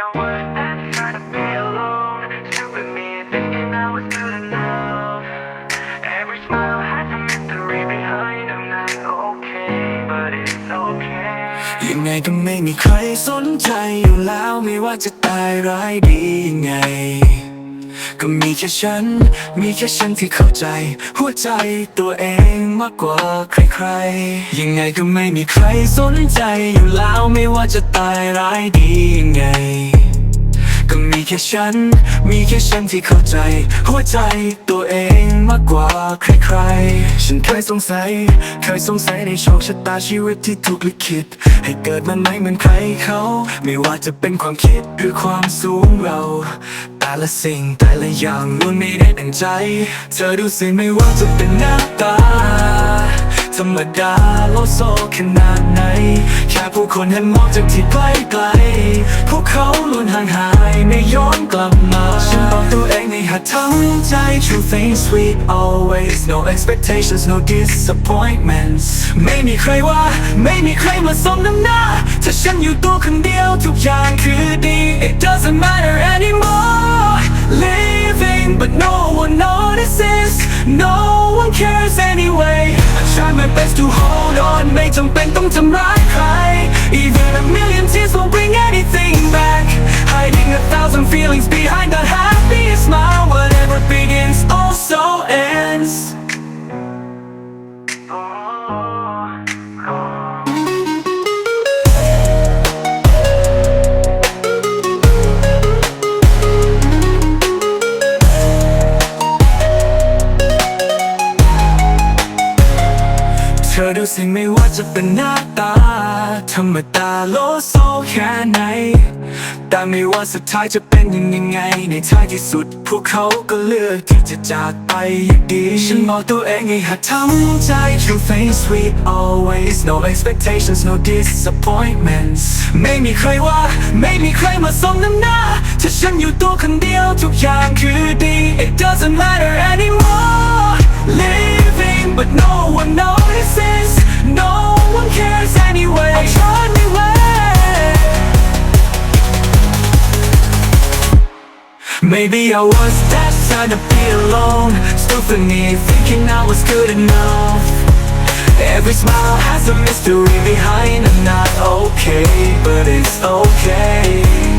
your worst and trying to be alone. Stupid me thinking I was good enough. Every smile has a mystery behind. I'm not okay, but it's okay. ยังไงก็ไม่มีใครสนใจอยู่แล้วไม่ว่าจะตายร้ายดียังไง ก็มีแค่ฉัน มีแค่ฉันที่เข้าใจ หัวใจตัวเองมากกว่าใครๆ ยังไงก็ไม่มีใครสนใจอยู่แล้วไม่ว่าจะตายร้ายดียังไง ก็มีแค่ฉัน มีแค่ฉันที่เข้าใจ หัวใจตัวเองมากกว่าใครๆ ฉันเคยสงสัย เคยสงสัยในโชคชะตาชีวิตที่ถูกลิขิต ให้เกิดมาไม่เหมือนใครเขา ไม่ว่าจะเป็นความคิดหรือความสูงเรา แต่ละสิ่งแต่ละอย่างล้วนไม่ได้ดังใจ เธอดูสิไม่ว่าจะเป็นหน้าตา ธรรมดาโลโซขนาดไหน แค่ผู้คนเห็นมองจากที่ไกลไกล พวกเขาล้วนห่างหายไม่ย้อนกลับมา ฉันบอกตัวเองในหัดทั้งใจ True things sweet always no expectations no disappointments ไม่มีใครว่า ไม่มีใครมาสมน้ำหน้า ถ้าฉันอยู่ตัวคนเดียวทุกอย่างคือดี It doesn't matter anymore Living but no one notices No one cares anyway best to hold on ไม่จำเป็นต้องทำร้าย เธอดูสิไม่ว่าจะเป็นหน้าตา ธรรมดาโลโซแค่ไหน แต่ไม่ว่าสุดท้ายจะเป็นยังไง ในท้ายที่สุด พวกเขาก็เลือกที่จะจากไปอย่างดี ฉันบอกตัวเองให้หัดทำใจ True things sweet always no expectations no disappointments ไม่มีใครว่า ไม่มีใครมาสมน้ำหน้า ถ้าฉันอยู่ตัวคนเดียวทุกอย่างคือดี It doesn't matter anymore Maybe I was that trying to be alone. Stupid me thinking I was good enough. Every smile has a mystery behind I'm not okay, but it's okay